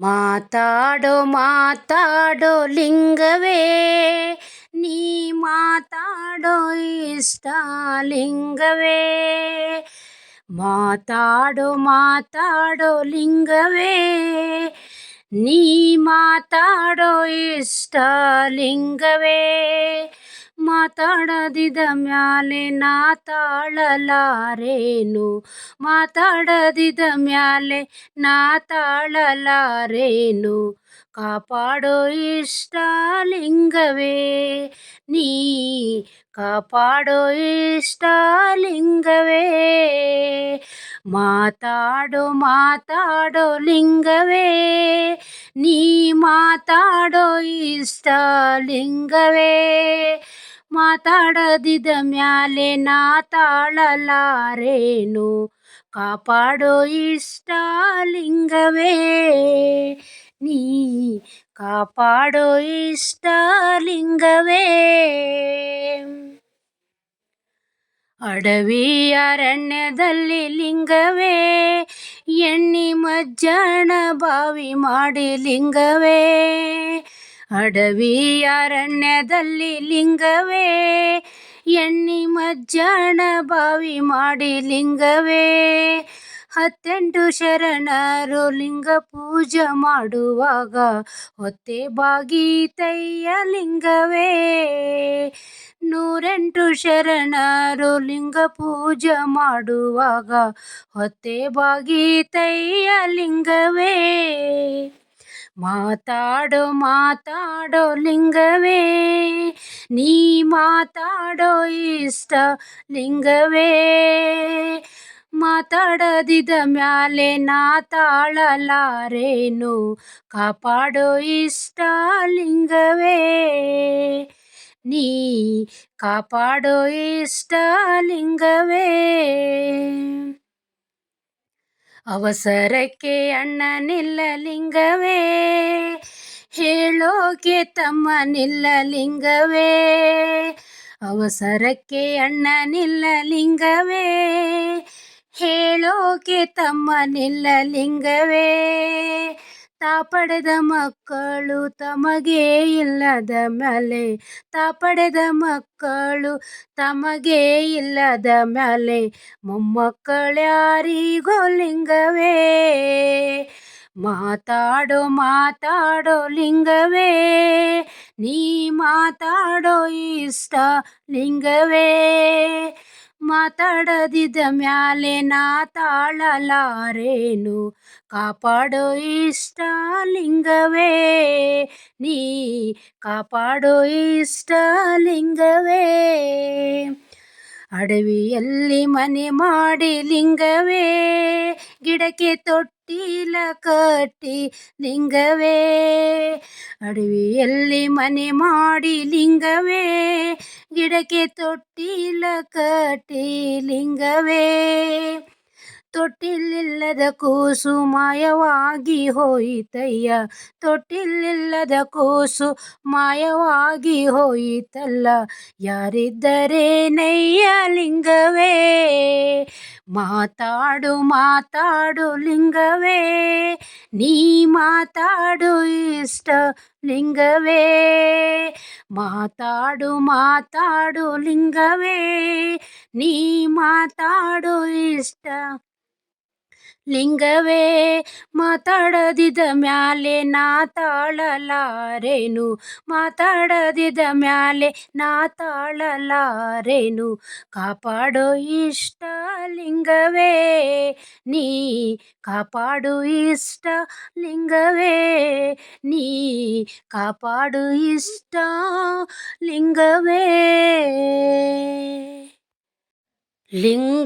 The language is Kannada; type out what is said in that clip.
ಮಾತಾಡೋ ಮಾತಾಡೋ ಲಿಂಗವೇ ನೀ ಮಾತಾಡೋ ಇಷ್ಟ ಲಿಂಗವೇ. ಮಾತಾಡೋ ಮಾತಾಡೋ ಲಿಂಗವೇ ನೀ ಮಾತಾಡೋ ಇಷ್ಟ ಲಿಂಗವೇ. ಮಾತಾಡದಿದ ಮ್ಯಾಲೆ ನಾ ತಾಳಲಾರೇನು? ಮಾತಾಡದಿದ ಮ್ಯಾಲೆ ನಾ ತಾಳಲಾರೇನು? ಕಾಪಾಡೋ ಇಷ್ಟ ಲಿಂಗವೇ, ನೀ ಕಾಪಾಡೋ ಇಷ್ಟ ಲಿಂಗವೇ. ಮಾತಾಡೋ ಮಾತಾಡೋ ಲಿಂಗವೇ, ನೀ ಮಾತಾಡೋ ಇಷ್ಟ ಮಾತಾಡದಿದ ಮ್ಯಾಲೆ ನಾ ತಾಳಲಾರೇನು ಕಾಪಾಡೋ ಇಷ್ಟಲಿಂಗವೇ. ನೀ ಕಾಪಾಡೋ ಇಷ್ಟಲಿಂಗವೇ. ಅಡವಿ ಅರಣ್ಯದಲ್ಲಿ ಲಿಂಗವೇ. ಎಣ್ಣಿ ಮಜ್ಜಾಣ ಬಾವಿ ಮಾಡಿ ಲಿಂಗವೇ. ಅಡವಿ ಅರಣ್ಯದಲ್ಲಿ ಲಿಂಗವೇ, ಎಣ್ಣಿ ಮಜ್ಜಾಣ ಬಾವಿ ಮಾಡಿ ಲಿಂಗವೇ. ಹತ್ತೆಂಟು ಶರಣರು ಲಿಂಗ ಪೂಜೆ ಮಾಡುವಾಗ ಹೊತ್ತೆ ಬಾಗೀತಯ್ಯ ಲಿಂಗವೇ. ನೂರೆಂಟು ಶರಣರು ಲಿಂಗ ಪೂಜೆ ಮಾಡುವಾಗ ಹೊತ್ತೆ ಬಾಗೀತಯ್ಯ ಲಿಂಗವೇ. ಮಾತಾಡೋ ಮಾತಾಡೋ ಲಿಂಗವೇ. ನೀ ಮಾತಾಡೋ ಇಷ್ಟ ಲಿಂಗವೇ. ಮಾತಾಡದಿದ ಮ್ಯಾಲೆ ನಾ ತಾಳಲಾರೇನು? ಕಾಪಾಡೋ ಇಷ್ಟ ಲಿಂಗವೇ. ನೀ ಕಾಪಾಡೋ ಇಷ್ಟ ಲಿಂಗವೇ. ಅವಸರಕ್ಕೆ ಅಣ್ಣನಿಲ್ಲ ಲಿಂಗವೇ. ಹೇಳೋಕೆ ತಮ್ಮ ಲಿಂಗವೇ. ಅವಸರಕ್ಕೆ ಅಣ್ಣನಿಲ್ಲ ಲಿಂಗವೇ. ಹೇಳೋಕೆ ತಮ್ಮ ನಿಲ್ಲ ಲಿಂಗವೇ. ತಾ ಪಡೆದ ಮಕ್ಕಳು ತಮಗೆ ಇಲ್ಲದ ಮೇಲೆ, ತಾಪಡೆದ ಮಕ್ಕಳು ತಮಗೆ ಇಲ್ಲದ ಮ್ಯಾಲೆ ಮೊಮ್ಮಕ್ಕಳ್ಯಾರಿಗೋ ಲಿಂಗವೇ? ಮಾತಾಡೋ ಮಾತಾಡೋ ಲಿಂಗವೇ? ನೀ ಮಾತಾಡೋ ಇಷ್ಟ ಲಿಂಗವೇ? ಮಾತಾಡದಿದ ಮ್ಯಾಲೆ ನಾ ತಾಳಲಾರೇನು? ಕಾಪಾಡೋ ಇಷ್ಟ ಲಿಂಗವೇ ನೀ ಕಾಪಾಡೋ ಇಷ್ಟ ಲಿಂಗವೇ ಅಡವಿಯಲ್ಲಿ ಮನೆ ಮಾಡಿ ಲಿಂಗವೇ, ಗಿಡಕ್ಕೆ ತೊಟ್ಟಿಲ ಕಟ್ಟಿ ಲಿಂಗವೇ. ಅಡವಿಯಲ್ಲಿ ಮನೆ ಮಾಡಿ ಲಿಂಗವೇ ಗಿಡಕ್ಕೆ ತೊಟ್ಟಿಲ ಕಟ್ಟಿ ಲಿಂಗವೇ. ತೊಟ್ಟಿಲಿಲ್ಲದ ಕೂಸು ಮಾಯವಾಗಿ ಹೋಯಿತಯ್ಯ. ತೊಟ್ಟಿಲಿಲ್ಲದ ಕೂಸು ಮಾಯವಾಗಿ ಹೋಯಿತಲ್ಲ. ಯಾರಿದ್ದರೆ ನಯ್ಯ ಲಿಂಗವೇ. ಮಾತಾಡು ಮಾತಾಡು ಲಿಂಗವೇ. ನೀ ಮಾತಾಡು ಇಷ್ಟ ಲಿಂಗವೇ ಮಾತಾಡು ಮಾತಾಡು ಲಿಂಗವೇ ನೀ ಮಾತಾಡು ಇಷ್ಟ ಲಿಂಗವೇ ಮಾತಾಡದಿದ ಮ್ಯಾಲೆ ನಾ ತಾಳಲಾರೇನು ಮಾತಾಡದಿದ ಮ್ಯಾಲೆ ನಾ ತಾಳಲಾರೇನು ಕಾಪಾಡೋ ಇಷ್ಟ ಲಿಂಗವೇ ನೀ ಕಾಪಾಡು ಇಷ್ಟ ಲಿಂಗವೇ ನೀ ಕಾಪಾಡು ಇಷ್ಟ ಲಿಂಗವೇ ಲಿಂಗ